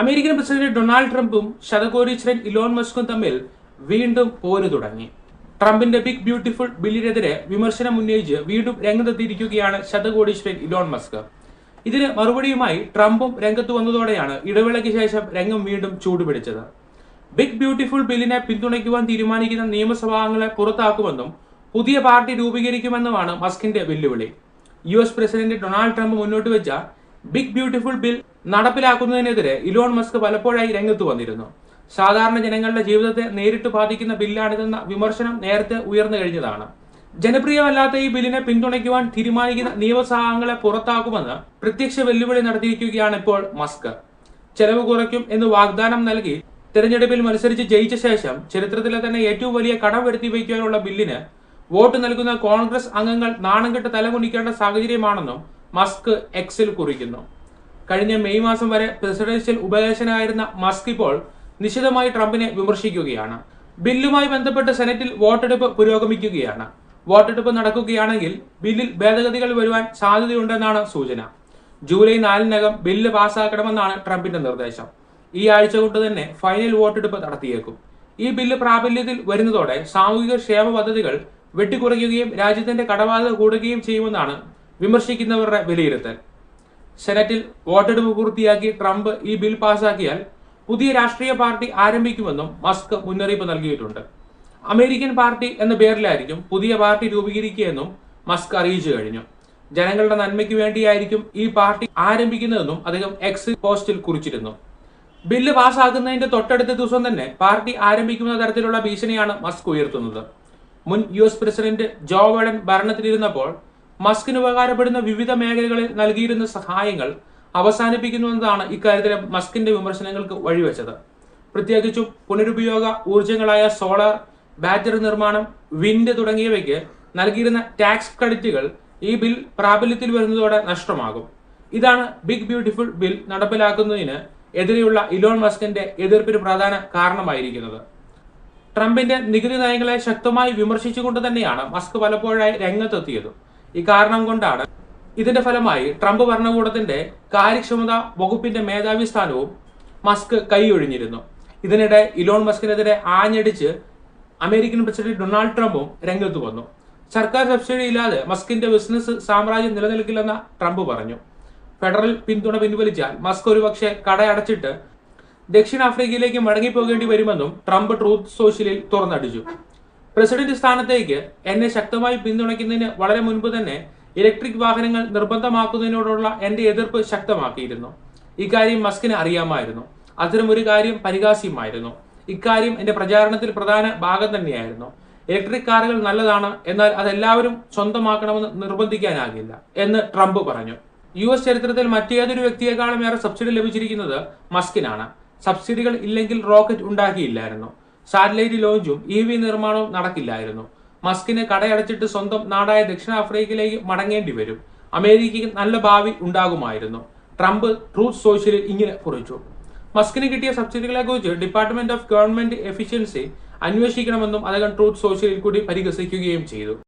American president Donald ട്രംപും ശതകോടീശ്വരൻ Elon മസ്കും തമ്മിൽ വീണ്ടും പോര് തുടങ്ങി. ട്രംപിന്റെ ബിഗ് ബ്യൂട്ടിഫുൾ ബില്ലിനെതിരെ വിമർശനം ഉന്നയിച്ച് വീണ്ടും രംഗത്തെത്തിയിരിക്കുകയാണ് ശതകോടീശ്വരൻ ഇലോൺ മസ്ക്. ഇതിന് മറുപടിയുമായി ട്രംപും രംഗത്ത് വന്നതോടെയാണ് ഇടവേളയ്ക്ക് ശേഷം രംഗം വീണ്ടും ചൂടുപിടിച്ചത്. ബിഗ് ബ്യൂട്ടിഫുൾ ബില്ലിനെ പിന്തുണയ്ക്കുവാൻ തീരുമാനിക്കുന്ന നിയമസഭാംഗങ്ങളെ പുറത്താക്കുമെന്നും പുതിയ പാർട്ടി രൂപീകരിക്കുമെന്നുമാണ് മസ്കിന്റെ വെല്ലുവിളി. U S president Donald Trump മുന്നോട്ട് വെച്ച ബിഗ് ബ്യൂട്ടിഫുൾ ബിൽ നടപ്പിലാക്കുന്നതിനെതിരെ ഇലോൺ മസ്ക് പലപ്പോഴായി രംഗത്ത് വന്നിരുന്നു. സാധാരണ ജനങ്ങളുടെ ജീവിതത്തെ നേരിട്ട് ബാധിക്കുന്ന ബില്ലാണിതെന്ന വിമർശനം നേരത്തെ ഉയർന്നു കഴിഞ്ഞതാണ്. ജനപ്രിയമല്ലാത്ത ഈ ബില്ലിനെ പിന്തുണയ്ക്കുവാൻ തീരുമാനിക്കുന്ന നിയമസഭാംഗങ്ങളെ പുറത്താക്കുമെന്ന് പ്രത്യക്ഷ വെല്ലുവിളി നടത്തിയിരിക്കുകയാണ് ഇപ്പോൾ മസ്ക് ചെലവ് കുറയ്ക്കും എന്ന് വാഗ്ദാനം നൽകി തെരഞ്ഞെടുപ്പിൽ മത്സരിച്ച് ജയിച്ച ശേഷം ചരിത്രത്തിലെ തന്നെ ഏറ്റവും വലിയ കടം വരുത്തി വയ്ക്കാനുള്ള ബില്ലിന് വോട്ട് നൽകുന്ന കോൺഗ്രസ് അംഗങ്ങൾ നാണം കെട്ട് തലകുനിക്കേണ്ട സാഹചര്യമാണെന്നും മസ്ക് എക്സിൽ കുറിക്കുന്നു. കഴിഞ്ഞ മെയ് മാസം വരെ പ്രസിഡൻഷ്യൽ ഉപദേശനായിരുന്ന മസ്ക് ഇപ്പോൾ നിശിതമായി ട്രംപിനെ വിമർശിക്കുകയാണ്. ബില്ലുമായി ബന്ധപ്പെട്ട് സെനറ്റിൽ വോട്ടെടുപ്പ് പുരോഗമിക്കുകയാണ്. വോട്ടെടുപ്പ് നടക്കുകയാണെങ്കിൽ ബില്ലിൽ ഭേദഗതികൾ വരുവാൻ സാധ്യതയുണ്ടെന്നാണ് സൂചന. ജൂലൈ നാലിനകം ബില്ല് പാസ്സാക്കണമെന്നാണ് ട്രംപിന്റെ നിർദ്ദേശം. ഈ ആഴ്ച കൊണ്ട് തന്നെ ഫൈനൽ വോട്ടെടുപ്പ് നടത്തിയേക്കും. ഈ ബില്ല് പ്രാബല്യത്തിൽ വരുന്നതോടെ സാമൂഹിക ക്ഷേമ പദ്ധതികൾ വെട്ടിക്കുറയ്ക്കുകയും രാജ്യത്തിന്റെ കടബാധ്യത കൂടുകയും ചെയ്യുമെന്നാണ് വിമർശിക്കുന്നവരുടെ വിലയിരുത്തൽ. സെനറ്റിൽ വോട്ടെടുപ്പ് പൂർത്തിയാക്കി ട്രംപ് ഈ ബിൽ പാസാക്കിയാൽ പുതിയ രാഷ്ട്രീയ പാർട്ടി ആരംഭിക്കുമെന്നും മസ്ക് മുന്നറിയിപ്പ് നൽകിയിട്ടുണ്ട്. അമേരിക്കൻ പാർട്ടി എന്ന പേരിലായിരിക്കും പുതിയ പാർട്ടി രൂപീകരിക്കുകയെന്നും മസ്ക് അറിയിച്ചു കഴിഞ്ഞു. ജനങ്ങളുടെ നന്മയ്ക്ക് വേണ്ടിയായിരിക്കും ഈ പാർട്ടി ആരംഭിക്കുന്നതെന്നും അദ്ദേഹം എക്സ് പോസ്റ്റിൽ കുറിച്ചിരുന്നു. ബില്ല് പാസ്സാക്കുന്നതിന്റെ തൊട്ടടുത്ത ദിവസം തന്നെ പാർട്ടി ആരംഭിക്കുന്ന തരത്തിലുള്ള ഭീഷണിയാണ് മസ്ക് ഉയർത്തുന്നത്. മുൻ U S president Joe Biden ഭരണത്തിലിരുന്നപ്പോൾ മസ്കിന് ഉപകാരപ്പെടുന്ന വിവിധ മേഖലകളിൽ നൽകിയിരുന്ന സഹായങ്ങൾ അവസാനിപ്പിക്കുന്നുവെന്നതാണ് ഇക്കാര്യത്തിലെ മസ്കിന്റെ വിമർശനങ്ങൾക്ക് വഴിവെച്ചത്. പ്രത്യേകിച്ചും പുനരുപയോഗ ഊർജങ്ങളായ സോളാർ ബാറ്ററി നിർമ്മാണം വിൻഡ് തുടങ്ങിയവയ്ക്ക് നൽകിയിരുന്ന ടാക്സ് ക്രെഡിറ്റുകൾ ഈ ബിൽ പ്രാബല്യത്തിൽ വരുന്നതോടെ നഷ്ടമാകും. ഇതാണ് ബിഗ് ബ്യൂട്ടിഫുൾ ബിൽ നടപ്പിലാക്കുന്നതിന് എതിരെയുള്ള ഇലോൺ മസ്കിന്റെ എതിർപ്പിന് പ്രധാന കാരണമായിരിക്കുന്നത്. ട്രംപിന്റെ നികുതി നയങ്ങളെ ശക്തമായി വിമർശിച്ചുകൊണ്ട് തന്നെയാണ് മസ്ക് പലപ്പോഴായി രംഗത്തെത്തിയത്. ഈ കാരണം കൊണ്ടാണ് ഇതിന്റെ ഫലമായി ട്രംപ് ഭരണകൂടത്തിന്റെ കാര്യക്ഷമത വകുപ്പിന്റെ മേധാവി സ്ഥാനവും മസ്ക് കൈയൊഴിഞ്ഞിരുന്നു ഇതിനിടെ ഇലോൺ മസ്കിനെതിരെ ആഞ്ഞടിച്ച് അമേരിക്കൻ പ്രസിഡന്റ് ഡൊണാൾഡ് ട്രംപും രംഗത്ത് വന്നു. സർക്കാർ സബ്സിഡി ഇല്ലാതെ മസ്കിന്റെ ബിസിനസ് സാമ്രാജ്യം നിലനിൽക്കില്ലെന്ന് ട്രംപ് പറഞ്ഞു. ഫെഡറൽ പിന്തുണ പിൻവലിച്ചാൽ മസ്ക് ഒരുപക്ഷെ കടയടച്ചിട്ട് ദക്ഷിണാഫ്രിക്കയിലേക്ക് മടങ്ങിപ്പോകേണ്ടി വരുമെന്നും ട്രംപ് ട്രൂത്ത് സോഷ്യലിൽ തുറന്നടിച്ചു. പ്രസിഡന്റ് സ്ഥാനത്തേക്ക് എന്നെ ശക്തമായി പിന്തുണയ്ക്കുന്നതിന് വളരെ മുൻപ് തന്നെ ഇലക്ട്രിക് വാഹനങ്ങൾ നിർബന്ധമാക്കുന്നതിനോടുള്ള എന്റെ എതിർപ്പ് ശക്തമാക്കിയിരുന്നു. ഇക്കാര്യം മസ്കിന് അറിയാമായിരുന്നു. അത്തരമൊരു കാര്യം പരിഹാസ്യമായിരുന്നു. ഇക്കാര്യം എന്റെ പ്രചാരണത്തിൽ പ്രധാന ഭാഗം തന്നെയായിരുന്നു. ഇലക്ട്രിക് കാറുകൾ നല്ലതാണ് എന്നാൽ അതെല്ലാവരും സ്വന്തമാക്കണമെന്ന് നിർബന്ധിക്കാനാകില്ല എന്ന് ട്രംപ് പറഞ്ഞു. യു എസ് ചരിത്രത്തിൽ മറ്റേതൊരു വ്യക്തിയെക്കാളും ഏറെ സബ്സിഡി ലഭിച്ചിരിക്കുന്നത് മസ്കിനാണ്. സബ്സിഡികൾ ഇല്ലെങ്കിൽ റോക്കറ്റ് ഉണ്ടാക്കിയില്ലായിരുന്നു. സാറ്റലൈറ്റ് ലോഞ്ചും ഇ വി നിർമ്മാണവും നടക്കില്ലായിരുന്നു. മസ്കിന് കടയടച്ചിട്ട് സ്വന്തം നാടായ ദക്ഷിണാഫ്രിക്കയിലേക്ക് മടങ്ങേണ്ടി വരും. അമേരിക്കയ്ക്ക് നല്ല ഭാവി ഉണ്ടാകുമായിരുന്നു. ട്രംപ് ട്രൂത്ത് സോഷ്യലിൽ ഇങ്ങനെ കുറിച്ചു. മസ്കിന് കിട്ടിയ സബ്സിഡികളെ കുറിച്ച് ഡിപ്പാർട്ട്മെന്റ് ഓഫ് ഗവൺമെന്റ് എഫിഷ്യൻസി അന്വേഷിക്കണമെന്നും അദ്ദേഹം ട്രൂത്ത് സോഷ്യലിൽ കൂടി പരിഹസിക്കുകയും ചെയ്തു.